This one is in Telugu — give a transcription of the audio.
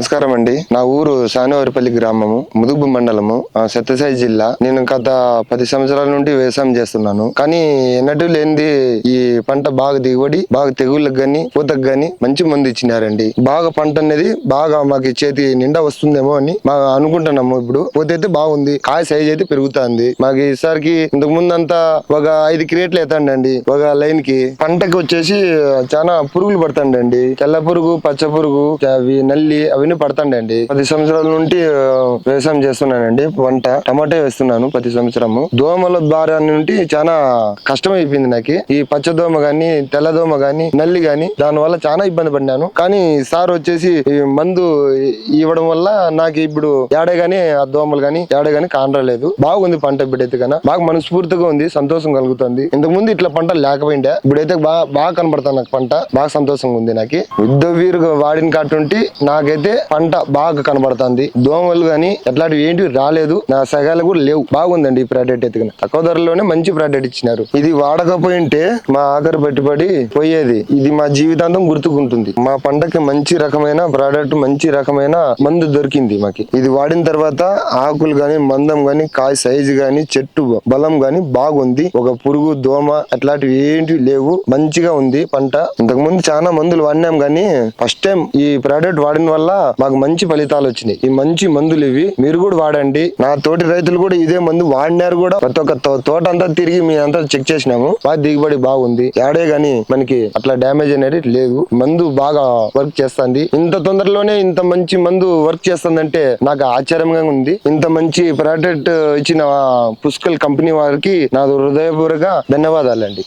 నమస్కారం అండి నా ఊరు సానవారిపల్లి గ్రామము ముదుగు మండలము ఆ, సత్యసాయి జిల్లా. నేను గత పది సంవత్సరాల నుండి వ్యవసాయం చేస్తున్నాను. కానీ ఎన్నటూ లేనిది ఈ పంట బాగా దిగుబడి బాగా తెగుళ్ళకు గాని పూతకు గాని మంచి మందు ఇచ్చినారండి. బాగా పంట అనేది బాగా మాకు చేతి నిండా వస్తుందేమో అని మా అనుకుంటున్నాము ఇప్పుడు. పోతైతే అయితే బాగుంది కాయ సైజ్ అయితే పెరుగుతుంది. మాకు ఈసారికి ఇంతకు ముందు అంతా ఒక ఐదు క్రియేట్లు ఎత్తండి ఒక లైన్కి పంటకి వచ్చేసి చాలా పురుగులు పడతాండండి. తెల్ల పురుగు పచ్చ పురుగు అవి నల్లి అవన్నీ పడతాండండి పది సంవత్సరాల నుండి వ్యవసాయం చేస్తున్నానండి. పంట టమాటా వేస్తున్నాను ప్రతి సంవత్సరము. దోమల భార్య నుండి చాలా కష్టం అయిపోయింది నాకు. ఈ పచ్చ దోమ గాని తెల్ల దోమ గాని నల్లి గాని దాని వల్ల చాలా ఇబ్బంది పడినాను కానీ సార్ వచ్చేసి మందు ఇవ్వడం వల్ల నాకు ఇప్పుడు ఏడే గాని ఆ దోమలు గాని ఏడే గాని కానరాలేదు. బాగుంది పంట ఇప్పుడైతే కన్నా బాగా మనస్ఫూర్తిగా ఉంది సంతోషం కలుగుతుంది. ఇంతకు ముందు ఇట్లా పంట లేకపోయిండే. ఇప్పుడైతే బాగా బాగా కనబడతాను నాకు పంట. బాగా సంతోషంగా ఉంది నాకు. యుద్ధ వీరుగా వాడిన కాటుంటి నాకైతే పంట బాగా కనబడుతుంది. దోమలు గాని అట్లాంటివి ఏంటి రాలేదు. నా సగాలు కూడా లేవు. బాగుందండి ఈ ప్రోడక్ట్ ఎత్తుకుని తక్కువ ధరలోనే మంచి ప్రోడక్ట్ ఇచ్చినారు. ఇది వాడకపోయింటే మా ఆఖరి పెట్టుబడి పోయేది. ఇది మా జీవితాంతం గుర్తుకుంటుంది. మా పంటకి మంచి రకమైన ప్రోడక్ట్ మంచి రకమైన మందు దొరికింది మాకి. ఇది వాడిన తర్వాత ఆకులు గాని మందం గాని కాయ సైజు గాని చెట్టు బలం గాని బాగుంది. ఒక పురుగు దోమ అట్లాంటివి ఏంటి లేవు. మంచిగా ఉంది పంట. ఇంతకు ముందు చాలా మందులు వాడినాం గానీ ఫస్ట్ టైం ఈ ప్రోడక్ట్ వాడిన వల్ల మాకు మంచి ఫలితాలు వచ్చినాయి. ఈ మంచి మందులు ఇవి మీరు కూడా వాడండి. నా తోటి రైతులు కూడా ఇదే మందు వాడినారు కూడా. ప్రతి ఒక్క తో- తోట అంతా తిరిగి మీ అంతా చెక్ చేసినాము. బాగా దిగుబడి బాగుంది. ఏడే గాని మనకి అట్లా డ్యామేజ్ అనేది లేదు. మందు బాగా వర్క్ చేస్తుంది. ఇంత తొందరలోనే ఇంత మంచి మందు వర్క్ చేస్తుందంటే నాకు ఆశ్చర్యంగా ఉంది. ఇంత మంచి ప్రోడక్ట్ ఇచ్చిన పుష్కల్ కంపెనీ వారికి నా హృదయపూర్వక ధన్యవాదాలండి.